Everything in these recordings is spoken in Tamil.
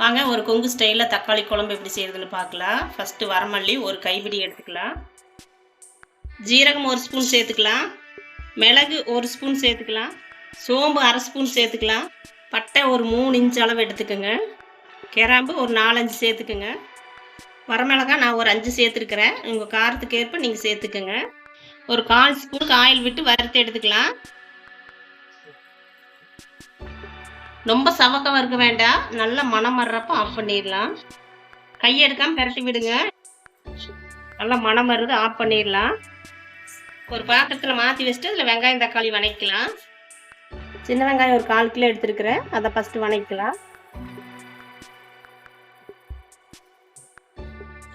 வாங்க ஒரு கொங்கு ஸ்டைலில் தக்காளி குழம்பு எப்படி செய்கிறதுன்னு பார்க்கலாம். ஃபஸ்ட்டு வரமல்லி ஒரு கைப்பிடி எடுத்துக்கலாம். ஜீரகம் ஒரு ஸ்பூன் சேர்த்துக்கலாம். மிளகு ஒரு ஸ்பூன் சேர்த்துக்கலாம். சோம்பு அரை ஸ்பூன் சேர்த்துக்கலாம். பட்டை ஒரு மூணு இன்ச் அளவு எடுத்துக்கோங்க. கிராம்பு ஒரு நாலஞ்சு சேர்த்துக்குங்க. வரமிளகாய் நான் ஒரு அஞ்சு சேர்த்துருக்குறேன். உங்கள் காரத்துக்கு ஏற்ப நீங்கள் சேர்த்துக்கோங்க. ஒரு கால் ஸ்பூனுக்கு ஆயில் விட்டு வறுத்து எடுத்துக்கலாம். ரொம்ப சவக்கம் வறுக்க வேண்டாம். நல்லா மனம் வர்றப்ப ஆஃப் பண்ணிடலாம். கையெடுக்காமல் பெரட்டி விடுங்க. நல்லா மனம் வருது ஆஃப் பண்ணிடலாம். ஒரு பாத்திரத்தில் மாற்றி வச்சுட்டு அதில் வெங்காயம் தக்காளி வணக்கலாம் சின்ன வெங்காயம் ஒரு கால் கிலோ எடுத்துருக்குறேன். அதை ஃபஸ்ட்டு வணக்கலாம்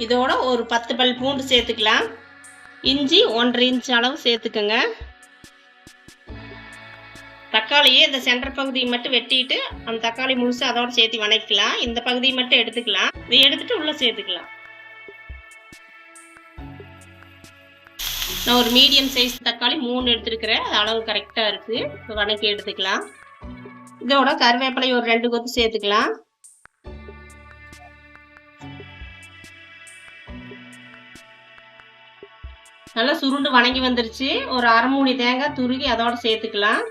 இதோட ஒரு பத்து பல் பூண்டு சேர்த்துக்கலாம். இஞ்சி ஒன்றரை இன்ச் அளவு சேர்த்துக்கோங்க. தக்காளியே இந்த சென்டர் பகுதியை மட்டும் வெட்டிட்டு அந்த தக்காளி முழுசு அதோட சேர்த்து வணக்கலாம் இந்த பகுதியை மட்டும் எடுத்துக்கலாம். இதை எடுத்துட்டு உள்ள சேர்த்துக்கலாம். நான் ஒரு மீடியம் சைஸ் தக்காளி மூணு எடுத்துருக்கிறேன். அது அளவு கரெக்டாக இருக்குது வணக்கி எடுத்துக்கலாம். இதோட கருவேப்பிலை ஒரு ரெண்டு கொத்து சேர்த்துக்கலாம். நல்லா சுருண்டு வணங்கி வந்துருச்சு. ஒரு அரை மூணி தேங்காய் துருகி அதோட சேர்த்துக்கலாம்.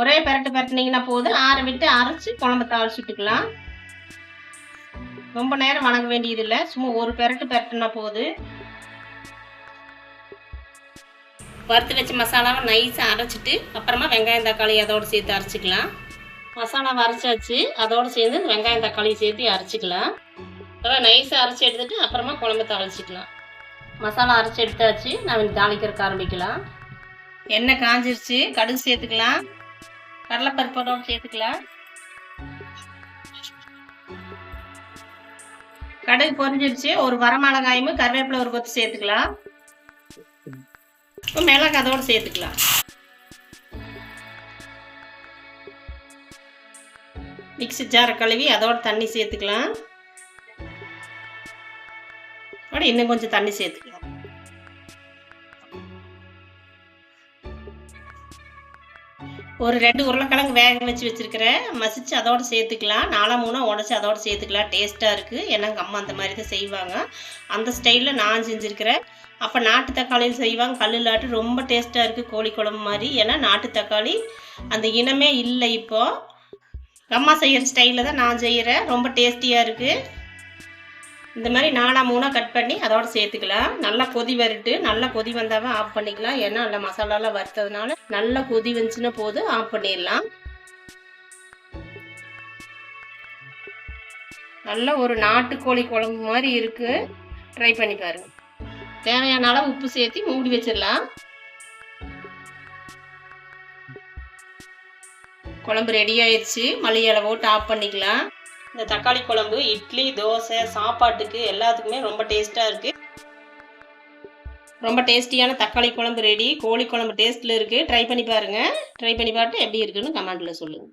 ஒரே பெரட்டு பெரட்டினீங்கன்னா போதும் ஆற விட்டு அரைச்சி குழம்பு தாளிச்சுட்டுக்கலாம். ரொம்ப நேரம் வணங்க வேண்டியதில்லை. சும்மா ஒரு பெரட்டு பெரட்டுனா போது. வறுத்து வச்ச மசாலாவை நைஸாக அரைச்சிட்டு அப்புறமா வெங்காயம் தக்காளி அதோடு சேர்த்து அரைச்சிக்கலாம். மசாலாவை அரைச்சாச்சு அதோடு சேர்ந்து வெங்காயம் தக்காளி சேர்த்து அரைச்சிக்கலாம். அப்புறம் நைஸாக அரைச்சி எடுத்துட்டு அப்புறமா குழம்பு தாளிச்சிக்கலாம். மசாலா அரைச்சி எடுத்தாச்சு. நான் தாளிக்கிறதுக்கு ஆரம்பிக்கலாம். எண்ணெய் காஞ்சிருச்சு. கடுகு சேர்த்துக்கலாம். கடலைப்பருப்போட சேர்த்துக்கலாம். கடுகு பொரிஞ்சிருச்சு. ஒரு வரமிளகாயும் கருவேப்பிலை ஒரு கொத்து சேர்த்துக்கலாம். மிளகு அதோட சேர்த்துக்கலாம். மிக்சி ஜாரை கழுவி அதோட தண்ணி சேர்த்துக்கலாம். இன்னும் கொஞ்சம் தண்ணி சேர்த்துக்கலாம். ஒரு ரெண்டு உருளைக்கிழங்கு வேக வச்சு வச்சுருக்கிறேன். மசிச்சு அதோடு சேர்த்துக்கலாம். நாலாம் மூணா உடச்சி அதோடு சேர்த்துக்கலாம். டேஸ்ட்டாக இருக்குது ஏன்னா எங்கள் அம்மா அந்த மாதிரி தான் செய்வாங்க. அந்த ஸ்டைலில் நான் செஞ்சுருக்கிறேன். அப்போ நாட்டு தக்காளியில் செய்வாங்க. கல்லுலாட்டு ரொம்ப டேஸ்ட்டாக இருக்குது கோழி குழம்பு மாதிரி. ஏன்னா நாட்டு தக்காளி அந்த இனமே இல்லை இப்போது அம்மா செய்கிற ஸ்டைலில் தான் நான் செய்கிறேன் ரொம்ப டேஸ்டியாக இருக்குது இந்த மாதிரி நாலா மூணாக கட் பண்ணி அதோட சேர்த்துக்கலாம். நல்லா கொதி வரட்டு நல்லா கொதி வந்தாவே ஆஃப் பண்ணிக்கலாம். ஏன்னா நல்லா மசாலாலாம் வறுத்ததுனால நல்லா கொதி வந்துச்சுன்னா போது ஆஃப் பண்ணிடலாம். நல்ல ஒரு நாட்டுக்கோழி குழம்பு மாதிரி இருக்குது ட்ரை பண்ணி பாருங்க. தேவையான அளவு உப்பு சேர்த்து மூடி வச்சிடலாம். குழம்பு ரெடி ஆயிடுச்சு. மல்லி இலை ஆஃப் பண்ணிக்கலாம். இந்த தக்காளி குழம்பு இட்லி தோசை சாப்பாட்டுக்கு எல்லாத்துக்குமே ரொம்ப டேஸ்ட்டாக இருக்குது ரொம்ப டேஸ்டியான தக்காளி குழம்பு ரெடி கோழி குழம்பு டேஸ்ட்டில் இருக்குது ட்ரை பண்ணி பாருங்கள் ட்ரை பண்ணி பார்த்து எப்படி இருக்குன்னு கமெண்ட்டில் சொல்லுங்கள்